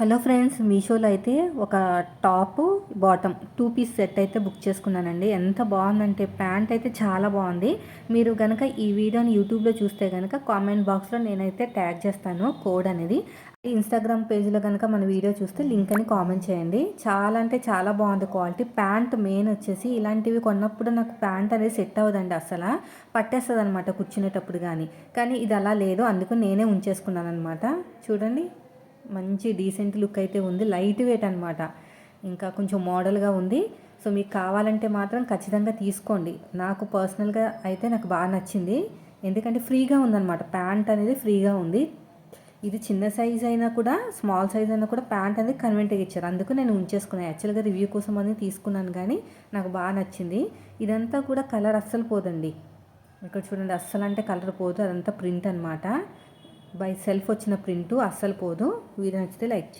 Hello friends మీషోలో అయితే ఒక top bottom two piece set అయితే బుక్ చేసుకున్నానండి. ఎంత బాగుందంటే ప్యాంట్ అయితే చాలా బాగుంది. మీరు కనుక ఈ వీడియోని యూట్యూబ్లో చూస్తే కనుక కామెంట్ బాక్స్లో నేనైతే ట్యాగ్ చేస్తాను కోడ్ అనేది. ఇన్స్టాగ్రామ్ పేజ్లో కనుక మన వీడియో చూస్తే లింక్ అని కామెంట్ చేయండి. చాలా అంటే చాలా బాగుంది క్వాలిటీ. ప్యాంట్ మెయిన్ వచ్చేసి ఇలాంటివి కొన్నప్పుడు నాకు ప్యాంట్ అనేది సెట్ అవ్వదండి అసలు. పట్టేస్తుంది అనమాట కూర్చునేటప్పుడు కానీ కానీ ఇది అలా లేదు అందుకు నేనే ఉంచేసుకున్నాను అనమాట చూడండి. మంచి డీసెంట్ లుక్ అయితే ఉంది. లైట్ వెయిట్ అనమాట ఇంకా కొంచెం మోడల్గా ఉంది. సో మీకు కావాలంటే మాత్రం ఖచ్చితంగా తీసుకోండి. నాకు పర్సనల్గా అయితే నాకు బాగా నచ్చింది. ఎందుకంటే ఫ్రీగా ఉందన్నమాట. ప్యాంట్ అనేది ఫ్రీగా ఉంది. ఇది చిన్న సైజ్ అయినా కూడా స్మాల్ సైజ్ అయినా కూడా ప్యాంట్ అనేది కన్వెంట్గా ఇచ్చారు. అందుకు నేను ఉంచేసుకున్నాను యాక్చువల్గా రివ్యూ కోసం అనేది తీసుకున్నాను కానీ నాకు బాగా నచ్చింది. ఇదంతా కూడా కలర్ అస్సలు పోదండి. ఇక్కడ చూడండి అస్సలు అంటే కలర్ పోదు. అదంతా ప్రింట్ అనమాట బై సెల్ఫ్ వచ్చిన ప్రింట్ అస్సలు పోదు వీడియో నచ్చితే లైక్